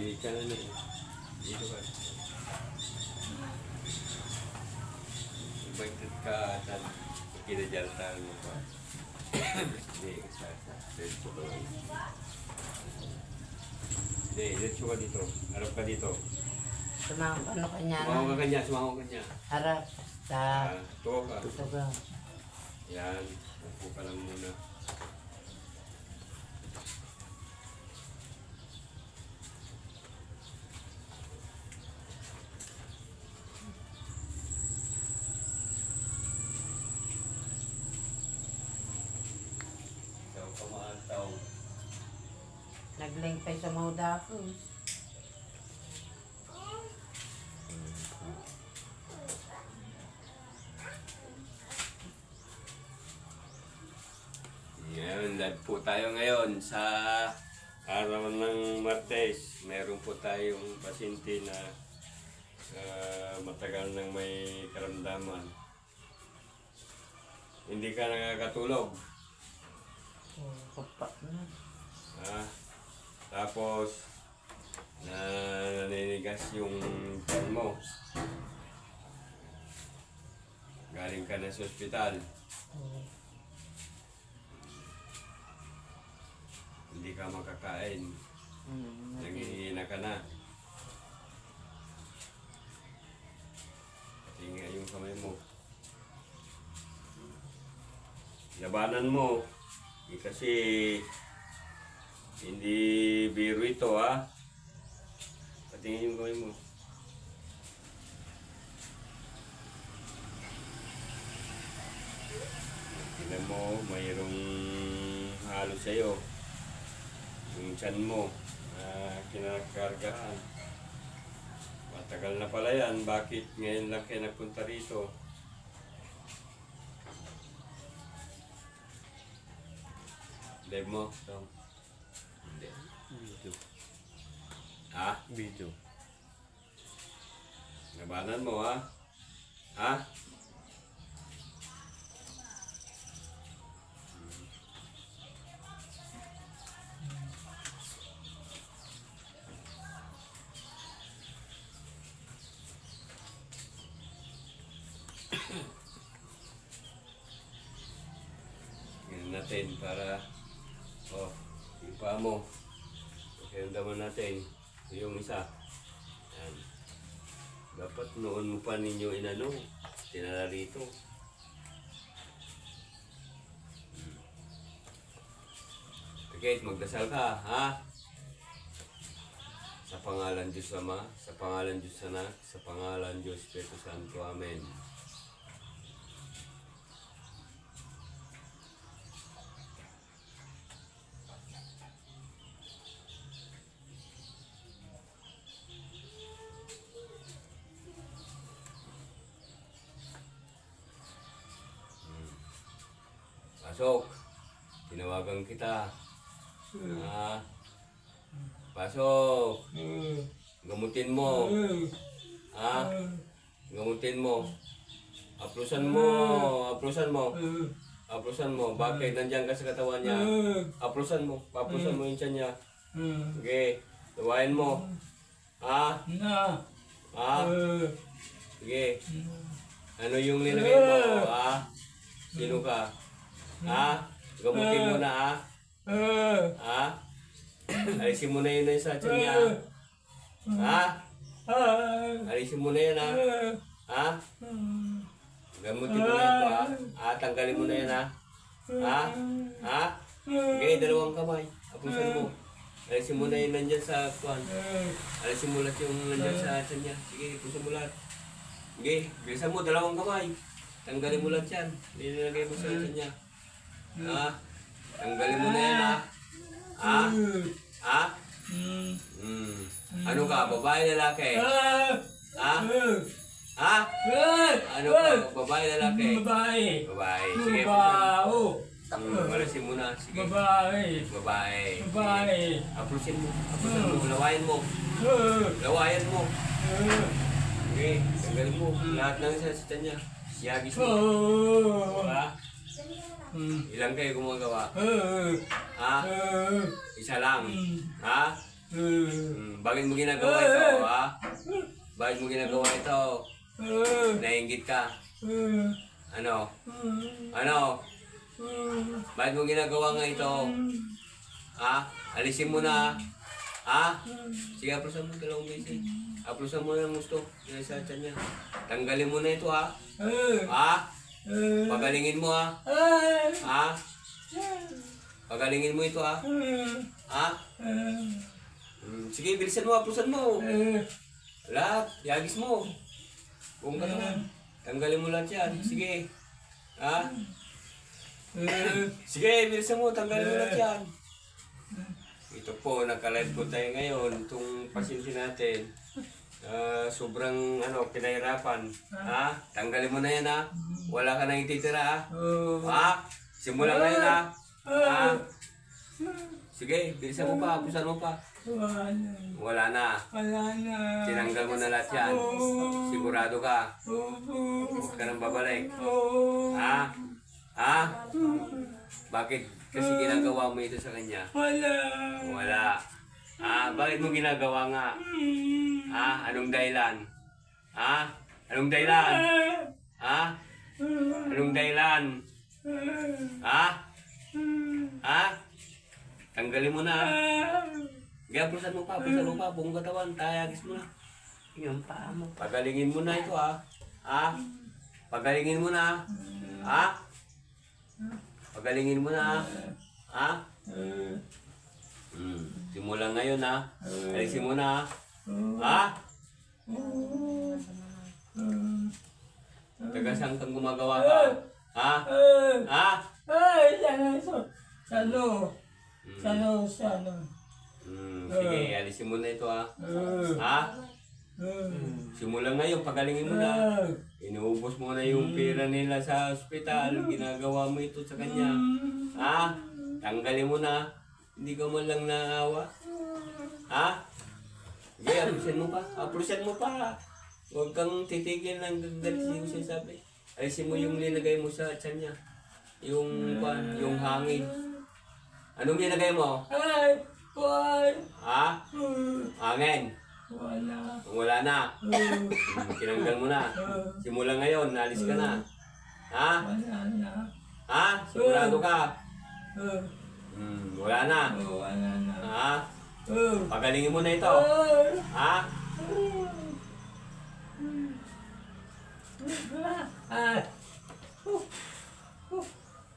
Hindi ka na na. Dito ka. Invited ka at kinajaltahan mo pa. Hindi, sa sa. Diretso ka lang. Hindi, diretso ka dito. Harap ka dito. Sumama ano kanya Sumaho na. ka kanya, sumaho ka kanya. Harap sa Ah, tuwa ka. tugang. Yan, upo ka lang muna. Naglingpay sa ko. eh. Ngayon, live po tayo ngayon sa araw ng Martes. Meron po tayong pasyente na ah, matagal nang may karamdaman. Hindi ka nakakatulog. Oh, kapat na. Ha? Tapos, na naninigas yung tiyan mo. Galing ka na sa ospital. Hindi ka makakain. mm, Nangihina ka na. Tinga yung kamay mo. Labanan mo. Eh, kasi hindi biro ito ha. Patingin yung kamay mo. Tingnan mo, mayroong halo sa'yo. Yung tiyan mo, na kinakargahan. Matagal na pala yan. Bakit ngayon lang kayo nagpunta rito? Live mo? Tom? Hindi. Video. Ha? Video. Labanan mo ha? Ha? Ganyan natin para oh, ipa mo. Pakiramdaman natin. Yung isa. Yan. Dapat noon mo pa ninyo inano, tinala rito. Okay, magdasal ka, ha? Sa pangalan Diyos Ama, sa pangalan Diyos Anak, sa pangalan Diyos Espiritu Santo. Amen. Pasok. Tinawagan kita. Ha? Pasok. Gamutin mo. Ha? Gamutin mo. Aplusan mo. Aplusan mo. Aplusan mo. Bakit nandiyan ka sa katawan niya? Aplusan mo. Aplusan mo yung tiyan niya. Okay. Tawain mo. Ha? Na. Ha? Sige. Ano yung linagay mo? Ha? Sino ka? Ha? Gamutin mo na ha? Ha? Alisin mo na yun sa tiyan niya. Ha? Alisin mo na yan ha? Ha? Gamutin mo na ito ha? Ha? Tanggalin mo na yan ha? Ha? Ha? Okay, dalawang kamay. Apusan mo. Alisin mo na yun nandyan sa kuhan. Alisin mo lahat yung nandyan sa tiyan niya. Sige, apusan mo lahat. Sige, bilisan mo, dalawang kamay. Tanggalin mo lahat yan. Nilalagay mo sa tiyan niya. Ha? Tanggalin mo na yan ha? Ha? Ha? Hmm. Ano ka, babae lalaki? Ha? Ha? Ano ka, babae lalaki? Babae. Babae. Sige, Babae. Hmm, malasin mo na. Sige. Babae. Babae. Babae. Aplusin mo. Aplusin mo. Lawayan mo. Lawayan mo. Okay. Tanggalin mo. Lahat ng sa niya. Yagis mo. oh. Ha? Hmm. Ilang kayo gumagawa? Uh, Ha? uh, Isa lang. hmm. Ha? Hmm, bakit mo ginagawa ito, ha? Bakit mo ginagawa ito? Nainggit ka. Ano? Ano? Bakit mo ginagawa nga ito? Ha? Alisin mo na. Ha? Sige, aplusan mo dalawang beses. Aplusan mo ng gusto. Yan sa tiyan niya. Tanggalin mo na ito, ha? Ha? Pagalingin mo, ha? Ha? Pagalingin mo ito, ha? Ha? Hmm, sige, bilisan mo, aplusan mo. Lahat, yagis mo. Buong katawan. Tanggalin mo lahat yan. Sige. Ha? Sige, bilisan mo, tanggalin mo lahat yan. Ito po, naka-live po tayo ngayon. Itong pasyente natin. Ah, sobrang ano, pinahirapan. Ha? Tanggalin mo na yan ha. Wala ka nang ititira ha. Ha? Simula ngayon ha. Ha? Sige, bilisan mo pa, pusan mo pa. Wala na. Tinanggal mo na lahat yan. Sigurado ka. Huwag ka nang babalik. Ha? Ha? Bakit kasi ginagawa mo ito sa kanya? Wala. Ah, bakit mo ginagawa nga? Ha? Anong dahilan? Ha? Anong dahilan? Ha? Anong dahilan? Ha? Ha? Tanggalin mo na. Kaya pulsan mo pa, pulsan mo pa, buong katawan, tayagis mo na. Yung paa mo. Pagalingin mo na ito ha. Ha? Pagalingin mo na. Ha? Pagalingin mo na. Ha? Hmm. Simula ngayon ha. Alisin mo na. Ha? Taga saan kang gumagawa ka? Ha? Ha? Sano? Sano? Sano? Hmm. Sige, alisin mo na ito ha. Ha? Simula ngayon, pagalingin mo na. Inuubos mo na yung pera nila sa ospital. Ginagawa mo ito sa kanya. Ha? Tanggalin mo na. Hindi ka man lang naawa. Ha? Sige, aprusin mo pa. Aprusin mo pa. Huwag kang titigil ng gagalit yung sinasabi. Alisin mo yung linagay mo sa tiyan niya. Yung, kwan, yung hangin. Anong linagay mo? Ay! Why? Ha? Hangin. Wala. Wala na. Hmm, Tinanggal mo na. Simula ngayon, nalis ka na. Ha? Wala na. Ha? Sigurado ka? Uh, Hmm, wala na. wala na. Ha? Uh, Pagalingin mo na ito. Ha? Ah!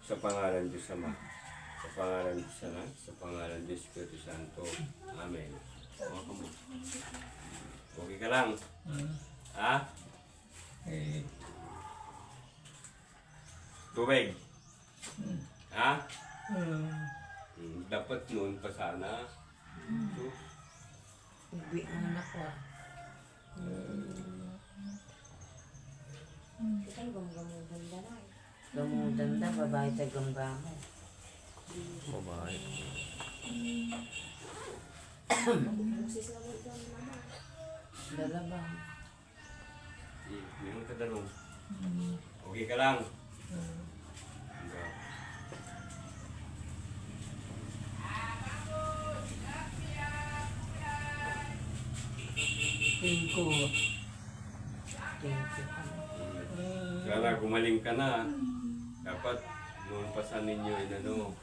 Sa pangalan Diyos Ama. Sa pangalan Diyos Anak. Sa pangalan Diyos Espiritu Santo. Amen. Okay ka lang. Ha? Eh, Tubig. Ha? uh, Hmm, dapat noon pa sana. Sus. Uwi ang anak ko. ah. Gamutan na, babae sa gamgamo. Babae. Dalabang. Hmm, Meron ka tanong. Okay ka lang. Tingin ko. Thank you. Sana gumaling ka na. Dapat noon pa sa ninyo inano.